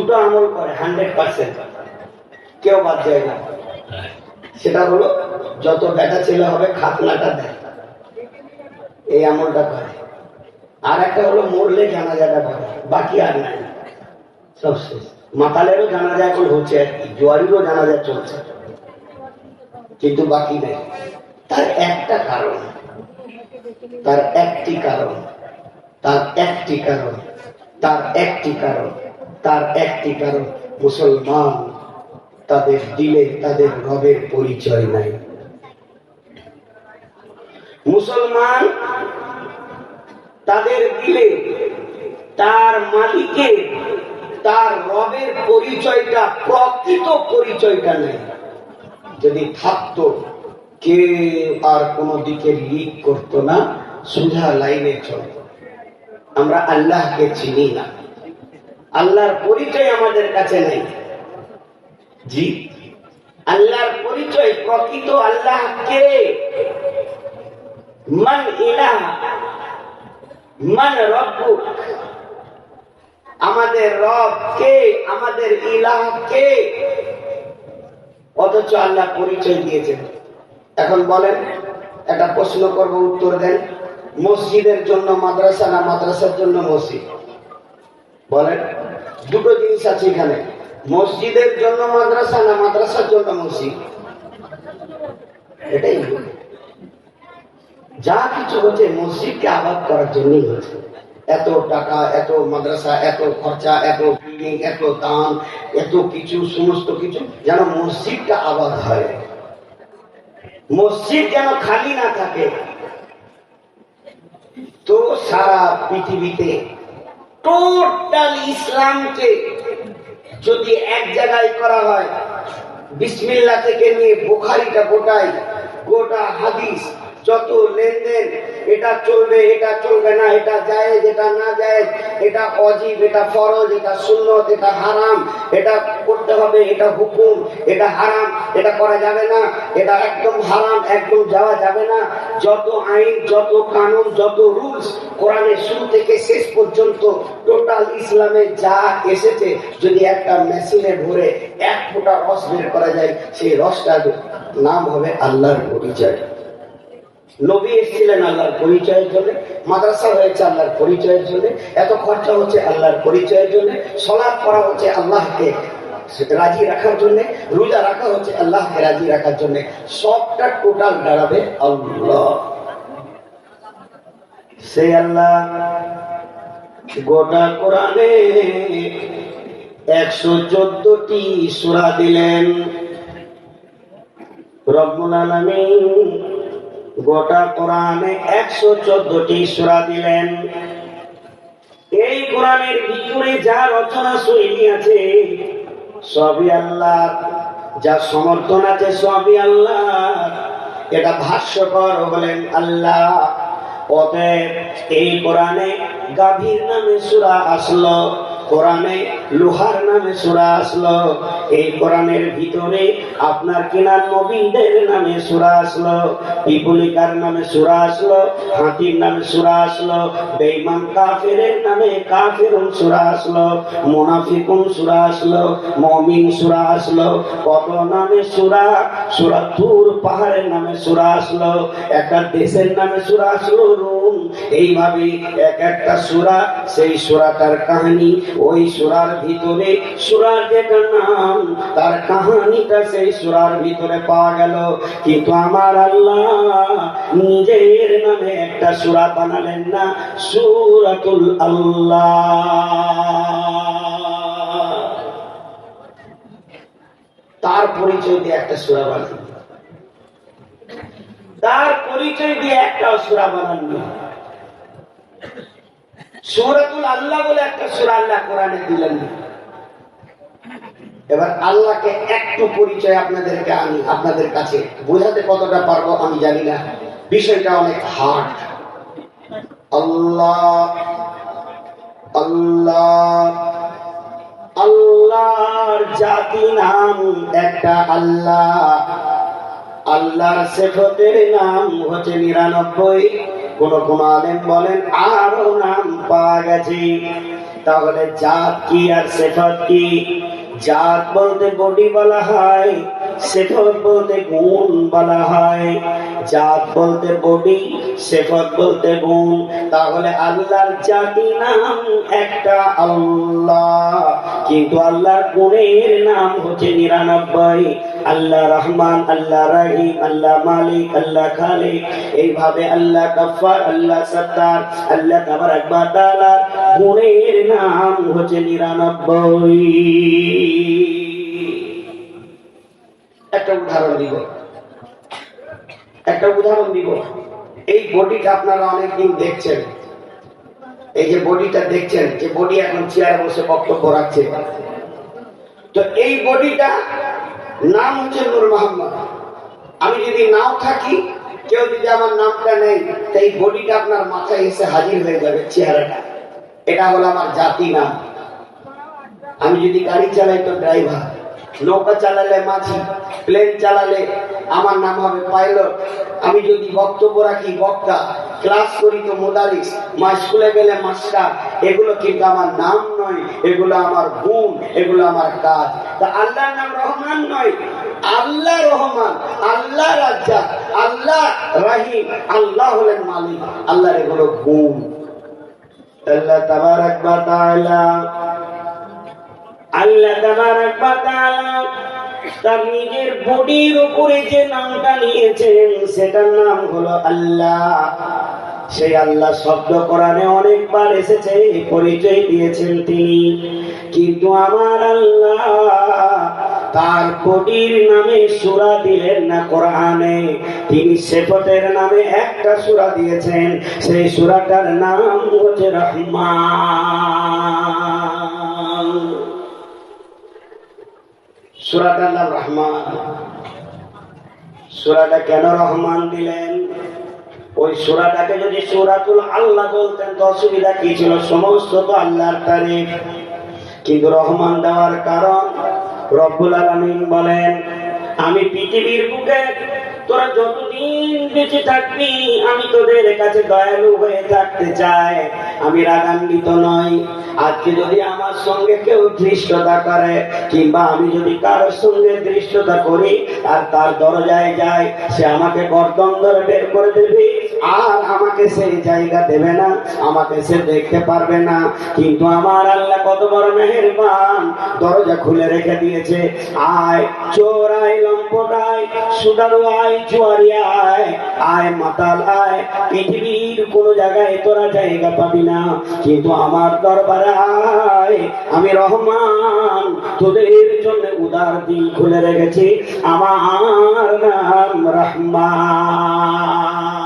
দুটো আমল করে হান্ড্রেড পার্সেন্ট কেউ বাদ যায় না। সেটা হলো, যত বেটা ছেলে হবে, খাতনাটা দেয়। এই আমলটা করে। আর একটা হলো, মরলে জানাজাটা করে। বাকি আর নাই। সব শেষ। মাতালেরও জানাজা এখন হচ্ছে আর কি জোয়ারিরও জানাজা চলছে। কিন্তু বাকি নেই। তার একটা কারণ। তার একটি কারণ। তার একটি কারণ। তার একটি কারণ। তার একটি কারণ, মুসলমান তাদের দিলে তাদের রবের পরিচয় নাই। মুসলমান তাদের দিলে তার মালিকের তার রবের পরিচয়টা, প্রকৃত পরিচয়টা নেই। যদি থাকতো কে আর কোনো দিকে লিক করতো না সুধা লাইনে চলত। আমরা আল্লাহকে চিনি না। আল্লাহর পরিচয় আমাদের কাছে নেই। জি। আল্লাহর পরিচয় প্রকৃত আল্লাহ কে? মান ইলাহ মান রব্বুক। আমাদের রব কে? আমাদের ইলাহ কে? অথচ আল্লাহ পরিচয় দিয়েছেন। এখন বলেন একটা প্রশ্ন করব উত্তর দেন। মসজিদের জন্য মাদ্রাসা না মাদ্রাসার জন্য মসজিদ? বলেন। দুটো জিনিস আছে এখানে। মসজিদের জন্য মাদ্রাসা না মাদ্রাসার জন্য মসজিদ? এটাই যা কিছু হচ্ছে মসজিদকে আবাদ করার জন্যই হচ্ছে। এত টাকা, এত মাদ্রাসা, এত খরচা, এত বিল্ডিং এত দান, এত কিছু, সমস্ত কিছু যেন মসজিদটা আবাদ হয়। মসজিদ যেন খালি না থাকে। তো সারা পৃথিবীতে টোটাল ইসলামকে যদি এক জায়গায় করা হয় বিসমিল্লা থেকে নিয়ে বোখারিটা গোটাই গোটা হাদিস যত লেনদেন, এটা চলবে এটা চলবে না, এটা যায় এটা না যায় এটা অজীব, এটা ফরজ, এটা সুন্নত, এটা হারাম, এটা করতে হবে, এটা হুকুম, এটা হারাম, এটা করা যাবে না, এটা একদম হারাম, একদম যাওয়া যাবে না। যত আইন, যত কানুন, যত রুলস কোরআনের শুরু থেকে শেষ পর্যন্ত টোটাল ইসলামে যা এসেছে, যদি একটা মেশিনে ভরে এক ফোঁটা রস বের করা যায়, সেই রসটার নাম হবে আল্লাহর পরিচয়। নবী এসেছিলেন আল্লাহর পরিচয়ের জন্য, মাদ্রাসা হয়েছে আল্লাহর পরিচয়ের জন্য, এত খরচা হচ্ছে আল্লাহর পরিচয়ের জন্য সলাপ করা হচ্ছে আল্লাহকে রাজি রাখার জন্য, রোজা রাখা হচ্ছে আল্লাহকে রাজি রাখার জন্য, সবটা টোটাল দাঁড়াবে আল্লাহ। সে আল্লাহ গোটা কোরআনে একশো চোদ্দটি সুরা দিলেন। রব্বুল আলামিন গোটা কোরআনে একশো চোদ্দটি সুরা দিলেন। এই কোরআনের ভিতরে যা রচনা শৈলী আছে, সবই আল্লাহ। যা সমর্থন আছে, সবই আল্লাহ। এটা ভাষ্যকর বলেন আল্লাহ। অতএব এই কোরআনে গাভীর নামে সুরা আসলো। কোরআনে লোহার নামে সুরা আসলো। এই কোরআনের ভিতরে আপনার কিনার নবীদের নামে সুরা আসলো, পিপুলিকার নামে সুরা আসলো, হাতির নামে সুরা আসলো, বেঈমান কাফেরের নামে কাফেরুন সুরা আসলো, মুনাফিকুন সুরা আসলো, মমিন সুরা আসলো, কত নামে সুরা? সুরা তুর পাহাড়ের নামে সুরা আসলো, একটা দেশের নামে সুরা আসলো, রুম। এইভাবে এক একটা সুরা, সেই সুরাটার কাহিনী, ওই সুরার ভিতরে সুরার যেটা নাম, তার কাহানিটা সেই সুরার ভিতরে পাওয়া গেল। কিন্তু আমার আল্লাহ নিজের নামে একটা সুরা বানালেন না, সুরাতুল আল্লাহ। তার পরিচয় দিয়ে একটা সুরা বানান তার পরিচয় দিয়ে একটা সুরা বানান সুরাতুল আল্লাহ বলে একটা সুরা আল্লাহ কোরআনে দিলেন। এবার আল্লাহকে একটু পরিচয় আপনাদেরকে আমি আপনাদের কাছে বোঝাতে কতটা পারব আমি জানি না। বিষয়টা অনেক হার্ড আল্লাহ আল্লাহ, আল্লাহর জাতি নাম একটা আল্লাহ। আল্লাহর সেফতের নাম হচ্ছে নিরানব্বই। কোন কোন আলেম বলেন, আরও নাম পাওয়া গেছে। তাহলে জাত কি আর সেফত কি? জাত বলতে বডি বলা হয়, সেফত বলতে গুণ বলা হয়। জাত বলতে বডি, সেফত বলতে গুণ। তাহলে আল্লাহর জাতি নাম একটা আল্লাহ। কিন্তু আল্লাহর গুণের নাম হচ্ছে নিরানব্বই। আল্লাহ রহমান, আল্লাহ রহিম, আল্লাহ মালিক, আল্লাহ খালিক। এইভাবে আল্লাহ গফার আল্লাহ সত্তার, আল্লাহ তাবারাক ওয়া তাআলা গুণের নাম হচ্ছে নিরানব্বই। একটা উদাহরণ দিব। একটা উদাহরণ দিব। এই বডিটা আপনারা অনেকদিন দেখছেন। এই যে বডিটা দেখছেন, যে বডি এখন চেয়ারে বসে বক্তব্য রাখছে। তো এই বডিটা নাম হচ্ছে নূর মোহাম্মদ আমি যদি নাও থাকি, কেউ যদি আমার নামটা নেই তাই বডিটা আপনার মাথায় এসে হাজির হয়ে যাবে চেহারাটা। এটা হলো আমার জাতি নাম। আমি যদি গাড়ি চালাই তো ড্রাইভার, নৌকা চালালে মাঝি, প্লেন চালালে আমার নাম হবে পাইলট। আমি যদি বক্তব্য রাখি, বক্তা, ক্লাস করি তো মোদারিস মা স্কুলে গেলে মাস্টার, এগুলো কিন্তু আমার নাম নয়, এগুলো আমার গুণ, এগুলো আমার কাজ। তা আল্লাহর নাম রহমান নয়, আল্লাহ রহমান, আল্লাহ রাজ্জা আল্লাহ রাহিম, আল্লাহ হলেন মালিক, আল্লাহর এগুলো গুণ। আল্লাহ তাবারাক ওয়া তাআলা, আল্লাহ তাবারাক ওয়া তাআলা তার নিজের বডির উপরে যে নামটা নিয়েছেন, সেটার নাম হলো আল্লাহ। সেই আল্লাহ শব্দ কোরআনে অনেকবার এসেছে, পরিচয় দিয়েছেন তিনি। কিন্তু আমার আল্লাহ তার বডির নামে সুরা দিলেন না কোরআনে। তিনি সেপটের নামে একটা সুরা দিয়েছেন, সেই সুরাটার নাম হচ্ছে রহমান। সুরাটার নাম রহমান। সুরাটা কেন রহমান দিলেন? ওই সুরাটাকে যদি সুরাতুল আল্লাহ বলতেন, তো অসুবিধা কি ছিল? সমস্ত তো আল্লাহর তারিফ। কিন্তু রহমান দেওয়ার কারণ রব্বুল আলমিন বলেন, আমি পৃথিবীর বুকে তোরা যতদিন বেঁচে থাকবি, আমি তোদের কাছে দয়ালু হয়ে থাকতে চাই। আমি রাগান্বিত নই। আজকে যদি আমার সঙ্গে কেউ ধৃষ্টতা করে, কিংবা আমি যদি কারোর সঙ্গে ধৃষ্টতা করি, আর তার দরজায় যায় সে আমাকে গর্দন ধরে বের করে দেবে। আর আমাকে সেই জায়গা দেবে না, আমাকে সে দেখতে পারবে না। কিন্তু আমার আল্লাহ কত বড় মেহেরবান। দরজা খুলে রেখে দিয়েছে। আয়, চোর আয়, লম্পট আয়, সুদারু আয়, জুয়ারি আয় আয়, মাতাল আয়। পৃথিবীর কোন জায়গায় তোরা জায়গা পাবি না। কিন্তু আমার দরবারে আয়। আমি রহমান, তোদের জন্য উদার দিল খুলে রেখেছি। আমার নাম রহমান।